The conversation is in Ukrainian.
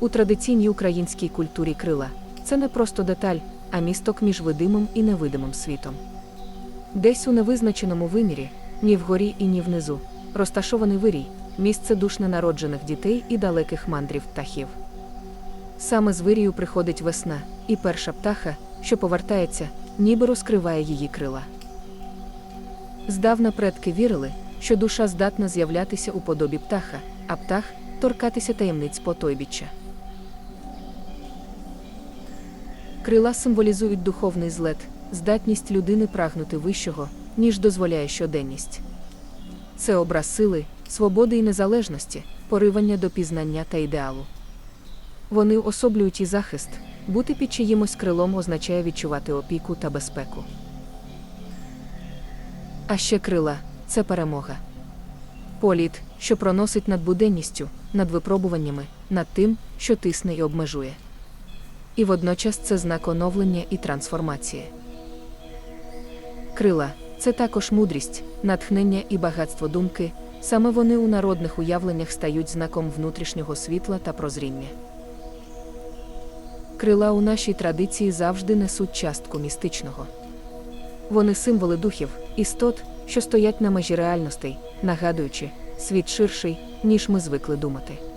У традиційній українській культурі крила це не просто деталь, а місток між видимим і невидимим світом. Десь у невизначеному вимірі, ні вгорі і ні внизу, розташований вирій, місце душ ненароджених дітей і далеких мандрів птахів. Саме з вирію приходить весна, і перша птаха, що повертається, ніби розкриває її крила. Здавна предки вірили, що душа здатна з'являтися у подобі птаха, а птах торкатися таємниць потойбіччя. Крила символізують духовний злет, здатність людини прагнути вищого, ніж дозволяє щоденність. Це образ сили, свободи і незалежності, поривання до пізнання та ідеалу. Вони особлюють і захист, бути під чиїмось крилом означає відчувати опіку та безпеку. А ще крила це перемога. Політ, що проносить над буденністю, над випробуваннями, над тим, що тисне і обмежує. І водночас це знак оновлення і трансформації. Крила це також мудрість, натхнення і багатство думки, саме вони у народних уявленнях стають знаком внутрішнього світла та прозріння. Крила у нашій традиції завжди несуть частку містичного. Вони символи духів, істот, що стоять на межі реальностей, нагадуючи, світ ширший, ніж ми звикли думати.